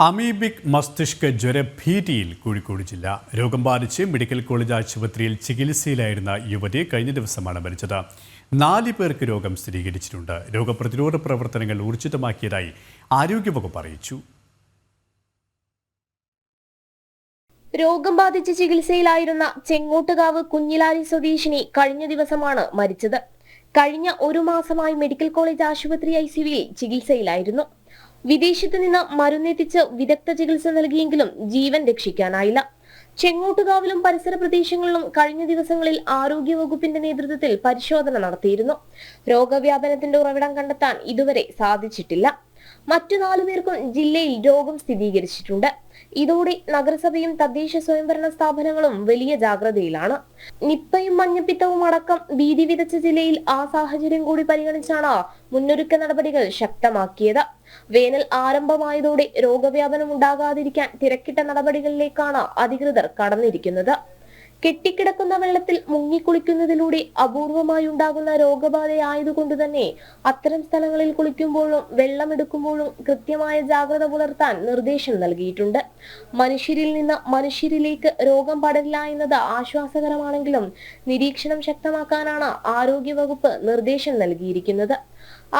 Amoebic മസ്തിഷ്ക ജ്വര ഭീതിയിൽ കോഴിക്കോട് ജില്ല. രോഗം ബാധിച്ച് മെഡിക്കൽ കോളേജ് ആശുപത്രിയിൽ ചികിത്സയിലായിരുന്ന യുവതി കഴിഞ്ഞ ദിവസമാണ് മരിച്ചത്. നാല് പേർക്ക് രോഗം സ്ഥിരീകരിച്ചിട്ടുണ്ട്. രോഗപ്രതിരോധ പ്രവർത്തനങ്ങൾ ഊർജിതമാക്കിയതായി ആരോഗ്യവകുപ്പ് അറിയിച്ചു. രോഗം ബാധിച്ച് ചികിത്സയിലായിരുന്ന ചെങ്ങോട്ടുകാവ് കുഞ്ഞിലാരി സ്വദേശിനി കഴിഞ്ഞ ദിവസമാണ് മരിച്ചത്. കഴിഞ്ഞ ഒരു മാസമായി മെഡിക്കൽ കോളേജ് ആശുപത്രി ഐ സിയുവിൽ ചികിത്സയിലായിരുന്നു. വിദേശത്ത് നിന്ന് മരുന്നെത്തിച്ച് വിദഗ്ധ ചികിത്സ നൽകിയെങ്കിലും ജീവൻ രക്ഷിക്കാനായില്ല. ചെങ്ങോട്ടുകാവിലും പരിസര പ്രദേശങ്ങളിലും കഴിഞ്ഞ ദിവസങ്ങളിൽ ആരോഗ്യ വകുപ്പിന്റെ നേതൃത്വത്തിൽ പരിശോധന നടത്തിയിരുന്നു. രോഗവ്യാപനത്തിന്റെ ഉറവിടം കണ്ടെത്താൻ ഇതുവരെ സാധിച്ചിട്ടില്ല. മറ്റു നാലു പേർക്കും ജില്ലയിൽ രോഗം സ്ഥിരീകരിച്ചിട്ടുണ്ട്. ഇതോടെ നഗരസഭയും തദ്ദേശ സ്വയംഭരണ സ്ഥാപനങ്ങളും വലിയ ജാഗ്രതയിലാണ്. നിപ്പയും മഞ്ഞപ്പിത്തവും അടക്കം ഭീതി വിതച്ച ജില്ലയിൽ ആ സാഹചര്യം കൂടി പരിഗണിച്ചാണ് മുന്നൊരുക്ക നടപടികൾ ശക്തമാക്കിയത്. വേനൽ ആരംഭമായതോടെ രോഗവ്യാപനം ഉണ്ടാകാതിരിക്കാൻ തിരക്കിട്ട നടപടികളിലേക്കാണ് അധികൃതർ കടന്നിരിക്കുന്നത്. കെട്ടിക്കിടക്കുന്ന വെള്ളത്തിൽ മുങ്ങിക്കുളിക്കുന്നതിലൂടെ അപൂർവമായി ഉണ്ടാകുന്ന രോഗബാധയായതുകൊണ്ട് തന്നെ അത്തരം സ്ഥലങ്ങളിൽ കുളിക്കുമ്പോഴും വെള്ളമെടുക്കുമ്പോഴും കൃത്യമായ ജാഗ്രത പുലർത്താൻ നിർദ്ദേശം നൽകിയിട്ടുണ്ട്. മനുഷ്യരിൽ നിന്ന് മനുഷ്യരിലേക്ക് രോഗം പടരില്ല എന്നത് ആശ്വാസകരമാണെങ്കിലും നിരീക്ഷണം ശക്തമാക്കാനാണ് ആരോഗ്യവകുപ്പ് നിർദ്ദേശം നൽകിയിരിക്കുന്നത്.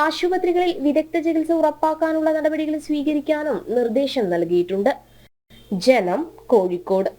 ആശുപത്രികളിൽ വിദഗ്ധ ചികിത്സ ഉറപ്പാക്കാനുള്ള നടപടികൾ സ്വീകരിക്കാനും നിർദ്ദേശം നൽകിയിട്ടുണ്ട്. ജനം കോഴിക്കോട്.